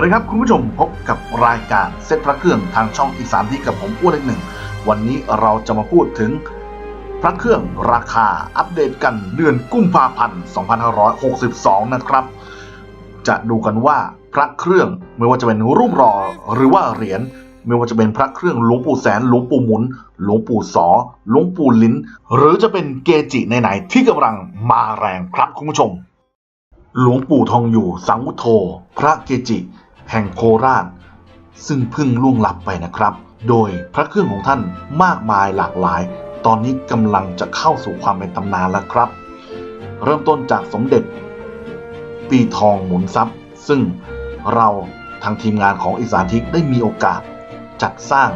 วัสดีครับคุณผู้ชมพบกับรายการเซตพระเครื่องทางช่องอีสานที่กับผมอ้วนเล็กหนึ่ง วันนี้เราจะมาพูดถึงพระเครื่องราคาอัปเดตกันเดือนกุมภาพันธ์ 2562 นะครับ จะดูกันว่าพระเครื่องไม่ว่าจะเป็นรูปหล่อหรือว่าเหรียญไม่ว่าจะเป็นพระเครื่องหลวงปู่แสนหลวงปู่หมุน หลวงปู่สอหลวงปู่ลิ้น หรือจะเป็นเกจิไหนๆที่กำลังมาแรงครับคุณผู้ชม หลวงปู่ทองอยู่สังวุโธพระเกจิ แห่งโคราช ซึ่งเพิ่งล่วงลับไปนะครับ โดยพระเครื่องของท่านมากมายหลากหลาย ตอนนี้กำลังจะเข้าสู่ความเป็นตำนานแล้วครับ เริ่มต้นจากสมเด็จ ปีทองหมุนทรัพย์ ซึ่งเราทางทีมงานของอีสานทิกได้มีโอกาส จัดสร้าง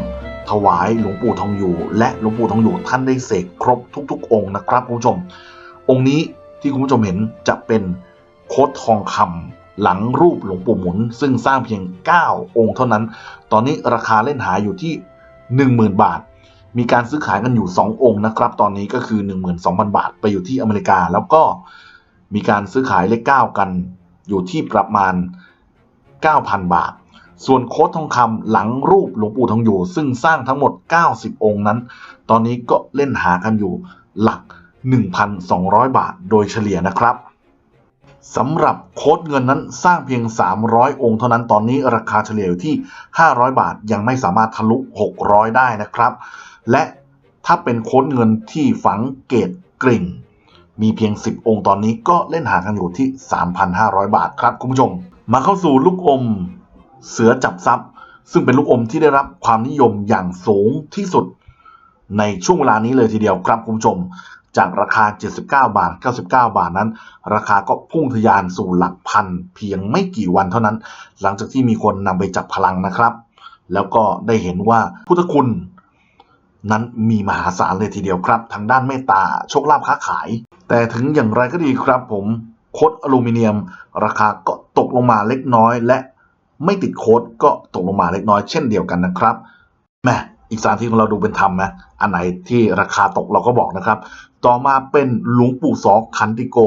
ถวายหลวงปู่ทองอยู่ และหลวงปู่ทองอยู่ท่านได้เสกครบทุก ๆ องค์นะครับคุณผู้ชม องค์นี้ที่คุณผู้ชมเห็นจะเป็นโคดทองคำ หลังรูปหลวงปู่หมุน ซึ่งสร้างเพียง 9 องค์เท่านั้น ตอนนี้ราคาเล่นหาอยู่ที่ 10,000 บาท มีการซื้อขายกันอยู่ 2 องค์นะครับ ตอนนี้ก็คือ 12,000 บาทไปอยู่ที่อเมริกา แล้วก็มีการซื้อขายเลข 9 กันอยู่ที่ประมาณ 9,000 บาท ส่วนโค้ดทองคำหลังรูปหลวงปู่ทองอยู่ ซึ่งสร้างทั้งหมด 90 องค์นั้น ตอนนี้ก็เล่นหากันอยู่หลัก 1,200 บาทโดยเฉลี่ยนะครับ สำหรับโค้ดเงินนั้นสร้างเพียง 300 องค์เท่านั้นตอนนี้ราคาเฉลี่ยอยู่ที่ 500 บาทยังไม่สามารถทะลุ 600 ได้นะครับ และถ้าเป็นโค้ดเงินที่ฝังเกตกริ่ง มีเพียง 10 องค์ตอนนี้ก็เล่นหากันอยู่ที่ 3,500 บาทครับคุณผู้ชม มาเข้าสู่ลูกอม เสือจับซับซึ่งเป็นลูกอมที่ได้รับความนิยมอย่างสูงที่สุด ในช่วงเวลานี้เลยทีเดียวครับคุณผู้ชม จากราคา 79 บาท 99 บาทนั้น ราคาก็พุ่งทะยานสู่หลักพัน เพียงไม่กี่วันเท่านั้น หลังจากที่มีคนนำไปจับพลังนะครับ แล้วก็ได้เห็นว่าพุทธคุณนั้นมีมหาศาลเลยทีเดียวครับ ทางด้านเมตตาโชคลาภค้าขาย แต่ถึงอย่างไรก็ดีครับผมโคดอลูมิเนียม ราคาก็ตกลงมาเล็กน้อย และไม่ติดโคดก็ตกลงมาเล็กน้อยเช่นเดียวกันนะครับแม่ อีกสถานที่ของเราดูเป็นธรรมนะอันไหนที่ราคาตกเราก็บอกนะครับ ต่อมาเป็นหลวงปู่สอขันติโก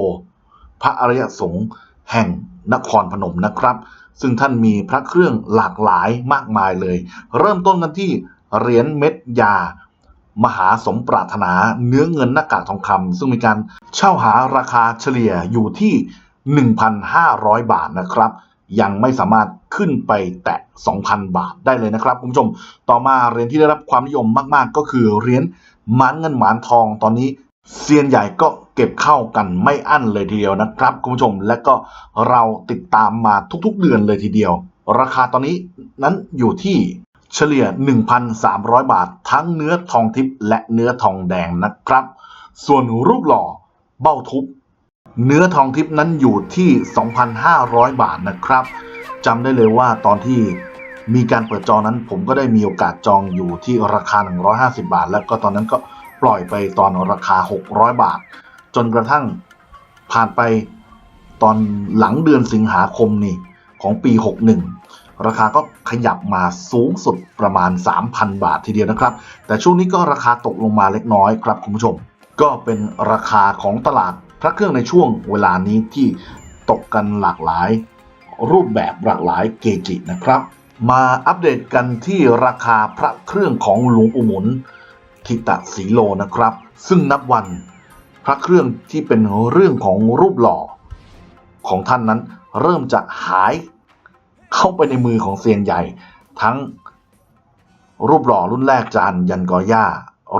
พระอริยสงฆ์แห่งนครพนมนะครับ ซึ่งท่านมีพระเครื่องหลากหลายมากมายเลย เริ่มต้นกันที่เหรียญเม็ดยา มหาสมปรารถนาเนื้อเงินหน้ากากทองคำซึ่งมีการเช่าหาราคาเฉลี่ยอยู่ที่ 1,500 บาทนะครับ ยังไม่สามารถขึ้นไปแตะ 2,000 บาทได้เลยนะครับคุณผู้ชม ต่อมาเหรียญที่ได้รับความนิยมมากๆ ก็คือเหรียญหมานเงินหมานทองตอนนี้เซียนใหญ่ก็เก็บเข้ากันไม่อั้นเลยทีเดียวนะครับคุณผู้ชมและก็เราติดตามมาทุกๆเดือนเลยทีเดียว ราคาตอนนี้นั้นอยู่ที่เฉลี่ย 1,300 บาท ทั้งเนื้อทองทิพย์และเนื้อทองแดงนะครับ ส่วนรูปหล่อเบ้าทุบ เนื้อทองทิพย์นั้นอยู่ที่ 2,500 บาทนะครับจำได้เลยว่าตอนที่มีการเปิดจองนั้น ผมก็ได้มีโอกาสจองอยู่ที่ราคา 150 บาท แล้วก็ตอนนั้นก็ปล่อยไปตอนราคา 600 บาท จนกระทั่งผ่านไปตอนหลังเดือนสิงหาคมนี่ของปี 61 ราคาก็ขยับมาสูงสุดประมาณ 3,000 บาททีเดียวนะครับ แต่ช่วงนี้ก็ราคาตกลงมาเล็กน้อยครับคุณผู้ชม ก็เป็นราคาของตลาด พระเครื่องในช่วงเวลานี้ที่ตกกันหลากหลาย รูปแบบหลากหลายเกจินะครับ มาอัปเดตกันที่ราคาพระเครื่องของหลวงปู่หมุนทิตะสีโลนะครับ ซึ่งนับวันพระเครื่องที่เป็นเรื่องของรูปหล่อ ของท่านนั้นเริ่มจะหายเข้าไปในมือของเซียนใหญ่ ทั้งรูปหล่อรุ่นแรกจานยันกอย่า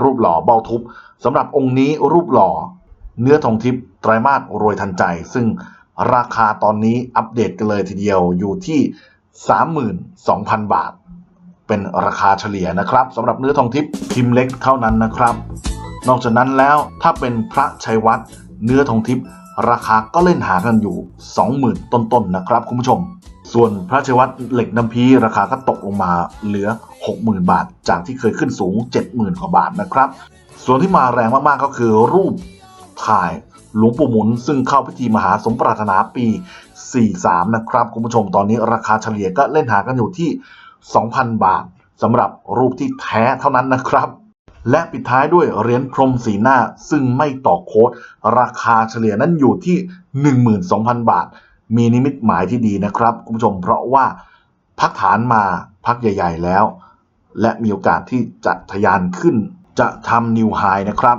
รูปหล่อเบ้าทุบสำหรับองค์นี้รูปหล่อ เนื้อทองทิพย์ไตรมาสรวยทันใจ ซึ่งราคาตอนนี้อัปเดตกันเลยทีเดียวอยู่ที่ 32,000 บาท เป็นราคาเฉลี่ยนะครับสำหรับเนื้อทองทิพย์พิมพ์เล็กเท่านั้นนะครับ นอกจากนั้นแล้วถ้าเป็นพระชัยวัฒเนื้อทองทิพย์ราคาก็เล่นหากันอยู่ 20,000 ต้นๆนนะครับคุณผู้ชม ส่วนพระชัยวัฒเหล็กน้ำพีราคาก็ตกลงมาเหลือ 60,000 บาท จากที่เคยขึ้นสูง 70,000 กว่าบาทนะครับ ส่วนที่มาแรงมากๆก็คือรูป ถ่ายหลวงปู่หมุน ซึ่งเข้าพิธีมหาสมปรารถนาปี 43 นะครับ คุณผู้ชมตอนนี้ราคาเฉลี่ยก็เล่นหากันอยู่ที่ 2,000 บาทสำหรับรูปที่แท้เท่านั้นนะครับ และปิดท้ายด้วยเหรียญพรมสีหน้าซึ่งไม่ต่อโค้ด ราคาเฉลี่ยนั้นอยู่ที่ 12,000 บาท มีนิมิตหมายที่ดีนะครับ คุณผู้ชมเพราะว่าพักฐานมาพักใหญ่ ๆ แล้ว และมีโอกาสที่จะทะยานขึ้น จะทำนิวไฮนะครับ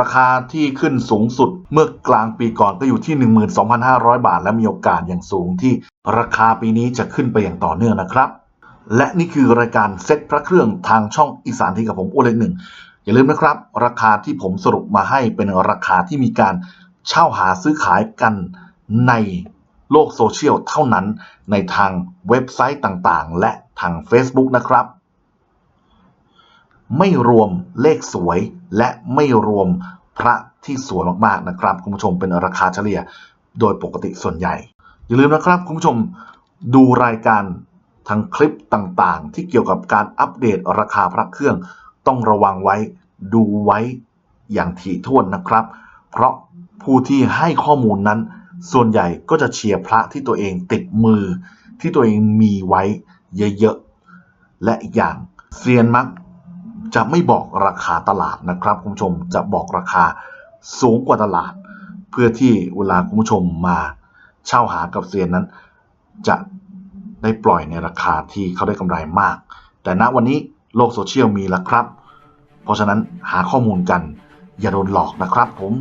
ราคาที่ขึ้นสูงสุดเมื่อกลางปีก่อนก็อยู่ที่ 12,500 บาท และมีโอกาสอย่างสูงที่ราคาปีนี้จะขึ้นไปอย่างต่อเนื่องนะครับ และนี่คือรายการเซ็ตพระเครื่องทางช่องอีสานที่กับผมอ้วนเล็กหนึ่งอย่าลืมนะครับ ราคาที่ผมสรุปมาให้เป็นราคาที่มีการเช่าหาซื้อขายกันในโลกโซเชียลเท่านั้นในทางเว็บไซต์ต่างๆ และทาง Facebook นะครับ ไม่รวมเลขสวย และไม่รวมพระที่สวยมากๆนะครับคุณผู้ชมเป็นราคาเฉลี่ยโดยปกติส่วนใหญ่ อย่าลืมนะครับคุณผู้ชมดูรายการทางคลิปต่างๆ ที่เกี่ยวกับการอัปเดตราคาพระเครื่องต้องระวังไว้ดูไว้อย่างถี่ถ้วนนะครับ เพราะผู้ที่ให้ข้อมูลนั้น ส่วนใหญ่ก็จะเชียร์พระที่ตัวเองติดมือ ที่ตัวเองมีไว้เยอะๆ และอีกอย่างเซียนมัก จะไม่บอกราคาตลาดนะครับคุณผู้ชมจะบอกราคาสูงกว่าตลาด เพื่อที่เวลาคุณผู้ชมมาเช่าหากับเซียนนั้น จะได้ปล่อยในราคาที่เขาได้กำไรมาก แต่ณวันนี้โลกโซเชียลมีแล้วครับ เพราะฉะนั้นหาข้อมูลกันอย่าโดนหลอกนะครับผม